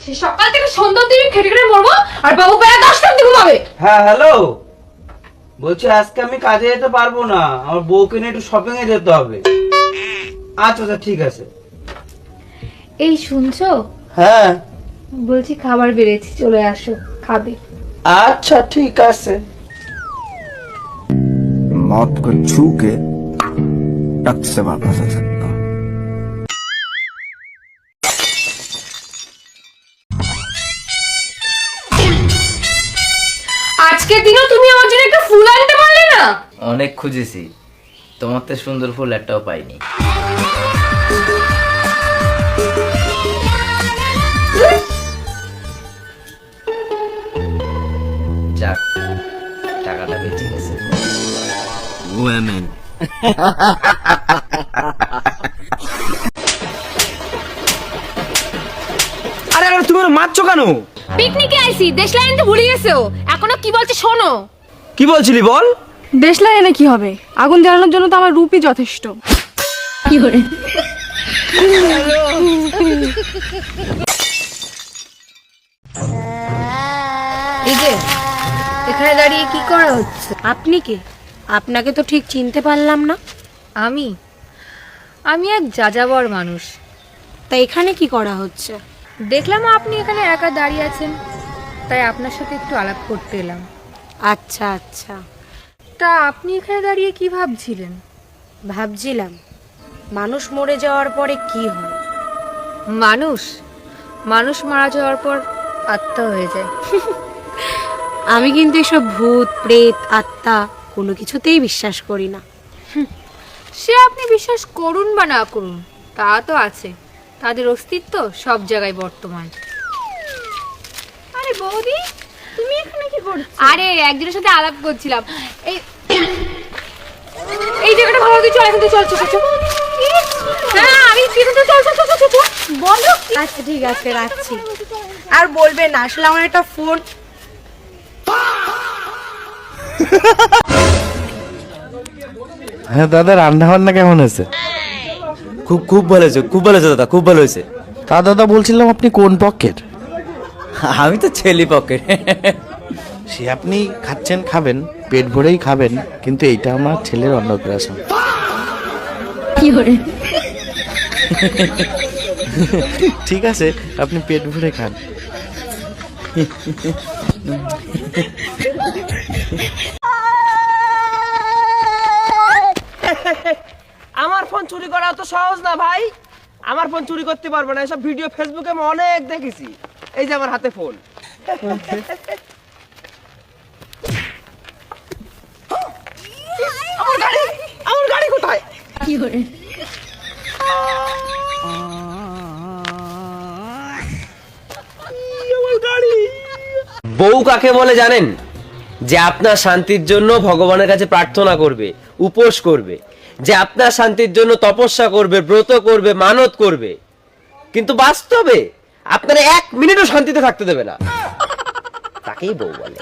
সে সকাল থেকে সন্ধ্যা দিকে খেটে খেটে মরবো আর বাবু বেলা দশটার দিকে ঘুমাবে হ্যাঁ হ্যালো বলছি আজকে আমি কাজে যেতে পারবো না আমার বউকে নিয়ে একটু শপিং এ যেতে হবে আচ্ছা আচ্ছা ঠিক আছে এই শুনছো হ্যাঁ বলছি খাবার বেড়েছি চলে আসো খাবে আচ্ছা ঠিক আছে मौत को छू के टक से वापस आ सकता আজকের দিনও তুমি আমার জন্য একটা ফুল আনতে পারলে না? অনেক খুঁজেছি। তোমার তো সুন্দর ফুল একটাও পাইনি। যাক টাকাটা বেঁচে গেছে। Women. আরে আরে তুমি মারছো কেন? পিকনিকে আইছি দেশলাই আনতে ভুলে গেছো এখনও কি বলছে শোনো। কি বলছিলি বল? দেশলাই এনে কি হবে? আগুন জ্বালানোর জন্য তো আমার রূপই যথেষ্ট। এই যে এখানে দাঁড়িয়ে কি করা হচ্ছে? আপনি কে? আপনাকে তো ঠিক চিনতে পারলাম না। আমি? আমি এক যাযাবর মানুষ। তা এখানে কি করা হচ্ছে? দেখলাম আপনি এখানে একা দাঁড়িয়ে আছেন। তাই আপনার সাথে একটু আলাপ করতে এলাম। আচ্ছা আচ্ছা। তা আপনি এখানে দাঁড়িয়ে কি ভাবছিলেন? ভাবছিলাম মানুষ মরে যাওয়ার পরে কি হয়? মানুষ? মানুষ মারা যাওয়ার পর আত্মা হয়ে যায়। আমি কিন্তু এসব ভূত প্রেত আত্মা কোনো কিছুতেই বিশ্বাস করি না। সে আপনি বিশ্বাস করুন বা না করুন তা তো আছে। তাদের অস্তিত্ব সব জায়গায় বর্তমান। আরে বৌদি তুমি এখানে কি করছ? আরে একজনের সাথে আলাপ করছিলাম। এই এই জায়গাটা ভালো তুই চল এখান থেকে চল চল চল, হ্যাঁ আমি পিছন থেকে চল চল চল চল, বলো আচ্ছা ঠিক আছে রাখছি। আর বলবেন না আসলে আমার একটা ফোন। হ্যাঁ দাদা রান্না বান্না কেমন হয়েছে? খুব খুব ভালো হয়েছে খুব ভালো হয়েছে দাদা খুব ভালো হয়েছে। তা দাদা বলছিলাম আপনি কোন পক্ষের? আমি তো ছেলে পক্ষে। সে আপনি খাচ্ছেন খাবেন পেট ভরেই খাবেন কিন্তু এইটা আমার ছেলের অন্নপ্রাশন। ঠিক আছে আপনি পেট ভরে খান আমার ফোন চুরি করা তো সহজ না ভাই। আমার ফোন চুরি করতে পারবে না এসব ভিডিও ফেসবুকে আমি অনেক দেখেছি। এই যে আমার হাতে ফোন আমার গাড়ি আমার গাড়ি কোথায়? বউ কাকে বলে জানেন? যে আপনার শান্তির জন্য ভগবানের কাছে প্রার্থনা করবে উপোস করবে। যে আপনার শান্তির জন্য তপস্যা করবে, ব্রত করবে, মানত করবে। কিন্তু বাস্তবে আপনারা এক মিনিটও শান্তিতে থাকতে দেবে না। তাকেই বউ বলে।